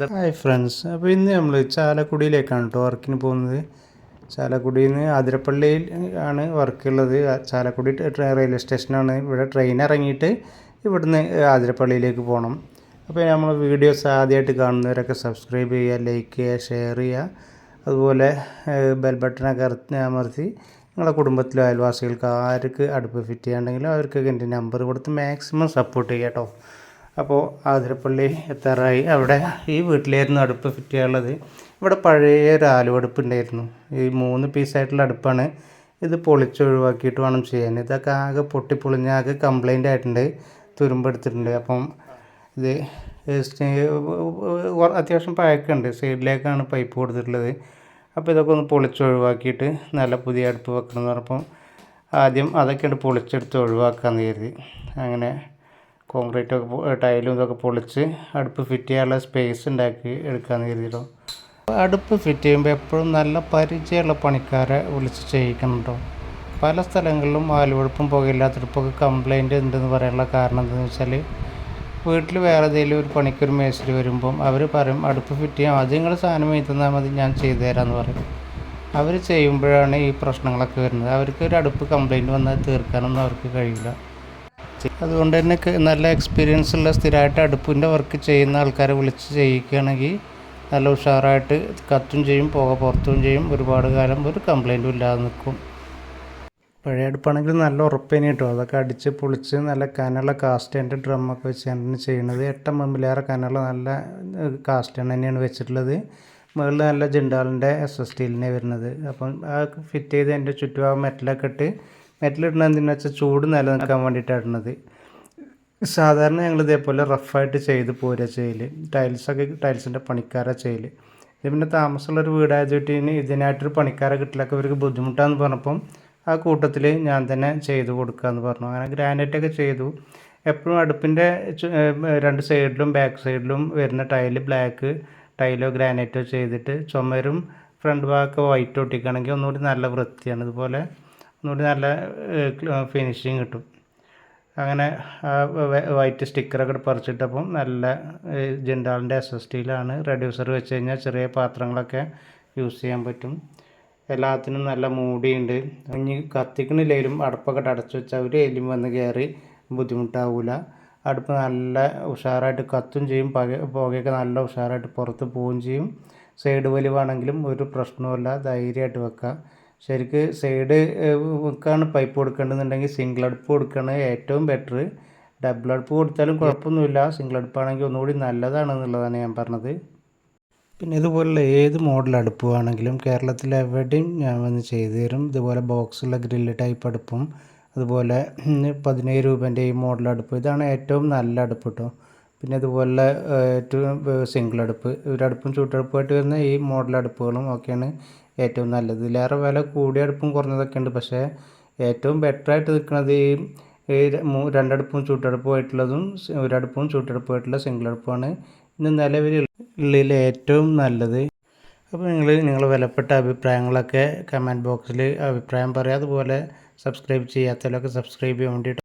Hi friends അപ്പോൾ ഇന്ന് നമ്മൾ ചാലക്കുടിയിലേക്കാണ് കേട്ടോ വർക്കിന് പോകുന്നത്. ചാലക്കുടിയിൽ നിന്ന് ആതിരപ്പള്ളിയിൽ ആണ് വർക്കുള്ളത് ചാലക്കുടി റെയിൽവേ സ്റ്റേഷനാണ് ഇവിടെ ട്രെയിൻ ഇറങ്ങിയിട്ട് ഇവിടുന്ന് ആതിരപ്പള്ളിയിലേക്ക് പോകണം അപ്പോൾ നമ്മൾ വീഡിയോസ് ആദ്യമായിട്ട് കാണുന്നവരൊക്കെ സബ്സ്ക്രൈബ് ചെയ്യുക ലൈക്ക് ചെയ്യുക ഷെയർ ചെയ്യുക. അതുപോലെ ബെൽ ബട്ടണൊക്കെ അമർത്തി- അമർത്തി നിങ്ങളെ കുടുംബത്തിലോ അയൽവാസികൾക്ക് ആർക്ക് അടുപ്പ് ഫിറ്റ് ചെയ്യാണ്ടെങ്കിലും അവർക്കൊക്കെ എന്റെ നമ്പർ കൊടുത്ത് മാക്സിമം സപ്പോർട്ട് ചെയ്യാം കേട്ടോ അപ്പോൾ ആതിരപ്പള്ളി എത്താറായി. അവിടെ ഈ വീട്ടിലായിരുന്നു അടുപ്പ് ഫിറ്റ് ചെയ്യാനുള്ളത് ഇവിടെ പഴയ ഒരു ആലുവടുപ്പ് ഉണ്ടായിരുന്നു ഈ മൂന്ന് പീസായിട്ടുള്ള അടുപ്പാണ്. ഇത് പൊളിച്ചൊഴിവാക്കിയിട്ട് വേണം ചെയ്യാൻ. ഇതൊക്കെ ആകെ പൊട്ടിപ്പൊളിഞ്ഞ് ആകെ കംപ്ലൈന്റ് ആയിട്ടുണ്ട്. തുരുമ്പെടുത്തിട്ടുണ്ട് അപ്പം ഇത് അത്യാവശ്യം പഴക്കമുണ്ട്. സൈഡിലേക്കാണ് പൈപ്പ് കൊടുത്തിട്ടുള്ളത്. അപ്പോൾ ഇതൊക്കെ ഒന്ന് പൊളിച്ചൊഴിവാക്കിയിട്ട് നല്ല പുതിയ അടുപ്പ് വെക്കണം എന്ന് പറഞ്ഞപ്പം ആദ്യം അതൊക്കെ ഉണ്ട് പൊളിച്ചെടുത്ത് ഒഴിവാക്കാമെന്ന് കരുതി. അങ്ങനെ കോൺക്രീറ്റ് ഒക്കെ ടൈലും ഇതൊക്കെ പൊളിച്ച് അടുപ്പ് ഫിറ്റ് ചെയ്യാനുള്ള സ്പേസ് ഉണ്ടാക്കി എടുക്കാമെന്ന് കരുതിയിട്ടോ അടുപ്പ് ഫിറ്റ് ചെയ്യുമ്പോൾ എപ്പോഴും നല്ല പരിചയമുള്ള പണിക്കാരെ വിളിച്ച് ചെയ്യിക്കണം കേട്ടോ പല സ്ഥലങ്ങളിലും ആലുവെടുപ്പും പുകയില്ലാത്തടുപ്പൊക്കെ കംപ്ലൈന്റ് ഉണ്ടെന്ന് പറയാനുള്ള കാരണം എന്താണെന്ന് വെച്ചാൽ വീട്ടിൽ വേറെ ഏതെങ്കിലും ഒരു പണിക്കൊരു മേസ്തിരി വരുമ്പം അവർ പറയും അടുപ്പ് ഫിറ്റ് ചെയ്യാം ആദ്യം നിങ്ങൾ സാധനം എഴുതുന്നാൽ തന്നാൽ മതി ഞാൻ ചെയ്തു തരാമെന്ന് പറയും. അവർ ചെയ്യുമ്പോഴാണ് ഈ പ്രശ്നങ്ങളൊക്കെ വരുന്നത്. അവർക്ക് ഒരു അടുപ്പ് കംപ്ലൈന്റ് വന്നാൽ തീർക്കാനൊന്നും അവർക്ക് കഴിയില്ല. അതുകൊണ്ട് തന്നെ നല്ല എക്സ്പീരിയൻസ് ഉള്ള സ്ഥിരമായിട്ട് അടുപ്പിന്റെ വർക്ക് ചെയ്യുന്ന ആൾക്കാരെ വിളിച്ച് ചെയ്യിക്കുകയാണെങ്കിൽ നല്ല ഉഷാറായിട്ട് കത്തും ചെയ്യും പുക പുറത്തും ചെയ്യും. ഒരുപാട് കാലം ഒരു കംപ്ലൈന്റും ഇല്ലാതെ നിൽക്കും. പഴയ അടുപ്പാണെങ്കിൽ നല്ല ഉറപ്പേനെ കിട്ടും. അതൊക്കെ അടിച്ച് പൊളിച്ച് നല്ല കനുള്ള അതിന്റെ ഡ്രമ്മൊക്കെ വെച്ചാണ് ചെയ്യണത് എട്ടം മമ്പിലേറെ കനുള്ള നല്ല കാസ്റ്റേൺ തന്നെയാണ് വെച്ചിട്ടുള്ളത്. മുകളിൽ നല്ല ജിണ്ടാളിന്റെ എസ് എസ് സ്റ്റീലിനെ വരുന്നത്. അപ്പം ആ ഫിറ്റ് ചെയ്ത് അതിന്റെ ചുറ്റുഭാഗം മെറ്റലൊക്കെ ഇട്ട് മെറ്റലിടുന്നത് എന്തിനാ വെച്ചാൽ ചൂട് നിലനിൽക്കാൻ വേണ്ടിയിട്ടാണ് ഇടുന്നത്. സാധാരണ ഞങ്ങൾ ഇതേപോലെ റഫായിട്ട് ചെയ്ത് പോരുക ചെയ്യൽ ടൈൽസൊക്കെ ടൈൽസിന്റെ പണിക്കാരാ ചെയ്യൽ ഇത് പിന്നെ താമസമുള്ളൊരു വീടായതുകൊണ്ട് ഇനി ഇതിനായിട്ടൊരു പണിക്കാരെ കിട്ടലൊക്കെ ഇവർക്ക് ബുദ്ധിമുട്ടാന്ന് പറഞ്ഞപ്പം ആ കൂട്ടത്തിൽ ഞാൻ തന്നെ ചെയ്ത് കൊടുക്കാമെന്ന് പറഞ്ഞു. അങ്ങനെ ഗ്രാനൈറ്റൊക്കെ ചെയ്തു. എപ്പോഴും അടുപ്പിന്റെ രണ്ട് സൈഡിലും ബാക്ക് സൈഡിലും വരുന്ന ടൈൽ ബ്ലാക്ക് ടൈലോ ഗ്രാനൈറ്റോ ചെയ്തിട്ട് ചുമരും ഫ്രണ്ട് ഭാഗമൊക്കെ വൈറ്റ് ഒട്ടിക്കുകയാണെങ്കിൽ ഒന്നുകൂടി നല്ല വൃത്തിയാണ്. ഇതുപോലെ ഒന്നുകൂടി നല്ല ഫിനിഷിങ് കിട്ടും. അങ്ങനെ ആ വൈറ്റ് സ്റ്റിക്കറൊക്കെ പറിച്ചിട്ടപ്പം നല്ല ജിൻഡാളിന്റെ എസ് എസ് ടിയിലാണ് റെഡ്യൂസർ വെച്ച് കഴിഞ്ഞാൽ ചെറിയ പാത്രങ്ങളൊക്കെ യൂസ് ചെയ്യാൻ പറ്റും. എല്ലാത്തിനും നല്ല മൂടിയുണ്ട്. ഇനി കത്തിക്കണില്ലെങ്കിലും അടുപ്പൊക്കെ അടച്ചു വെച്ചാൽ ഒരു എലിയും വന്ന് കയറി ബുദ്ധിമുട്ടാവില്ല അടുപ്പ് നല്ല ഉഷാറായിട്ട് കത്തും ചെയ്യും. പക പുകയൊക്കെ നല്ല ഉഷാറായിട്ട് പുറത്ത് പോവുകയും ചെയ്യും. സൈഡ് വലിവാണെങ്കിലും ഒരു പ്രശ്നവുമില്ല. ധൈര്യമായിട്ട് വെക്കാം ശരിക്ക് സൈഡ് ക്കാണ് പൈപ്പ് കൊടുക്കേണ്ടതെന്നുണ്ടെങ്കിൽ സിംഗിൾ അടുപ്പ് കൊടുക്കുകയാണ് ഏറ്റവും ബെറ്റർ ഡബിൾ അടുപ്പ് കൊടുത്താലും കുഴപ്പമൊന്നുമില്ല. സിംഗിൾ അടുപ്പാണെങ്കിൽ ഒന്നുകൂടി നല്ലതാണ് എന്നുള്ളതാണ് ഞാൻ പറഞ്ഞത്. പിന്നെ ഇതുപോലുള്ള ഏത് മോഡൽ അടുപ്പ് വേണമെങ്കിലും കേരളത്തിൽ എവിടെയും ഞാൻ വന്ന് ചെയ്തു തരും. ഇതുപോലെ ബോക്സുള്ള ഗ്രില്ല് ടൈപ്പ് അടുപ്പും അതുപോലെ പതിനേഴ് രൂപേന്റെ ഈ മോഡൽ അടുപ്പ്. ഇതാണ് ഏറ്റവും നല്ല അടുപ്പ് കേട്ടോ പിന്നെ ഇതുപോലെ ഏഹ്, ഏറ്റവും സിംഗിൾ അടുപ്പ്. ഒരടുപ്പും ചൂട്ടടുപ്പുമായിട്ട് വരുന്ന ഈ മോഡൽ അടുപ്പുകളും ഒക്കെയാണ് ഏറ്റവും നല്ലത്. ഇതിലേറെ വില കൂടിയ അടുപ്പും കുറഞ്ഞതൊക്കെ ഉണ്ട്. പക്ഷേ ഏറ്റവും ബെറ്ററായിട്ട് നിൽക്കുന്നത് ഈ രണ്ടടുപ്പും ചൂട്ടടുപ്പുമായിട്ടുള്ളതും ഒരടുപ്പും ചൂട്ടടുപ്പുമായിട്ടുള്ള സിംഗിൾ അടുപ്പാണ് ഇന്ന് നിലവിൽ ഉള്ളിൽ ഏറ്റവും നല്ലത്. അപ്പോൾ നിങ്ങൾ നിങ്ങളുടെ വിലപ്പെട്ട അഭിപ്രായങ്ങളൊക്കെ കമന്റ് ബോക്സിൽ അഭിപ്രായം പറയുക. അതുപോലെ സബ്സ്ക്രൈബ് ചെയ്യാത്തതിലൊക്കെ സബ്സ്ക്രൈബ് ചെയ്യാൻ വേണ്ടിയിട്ട്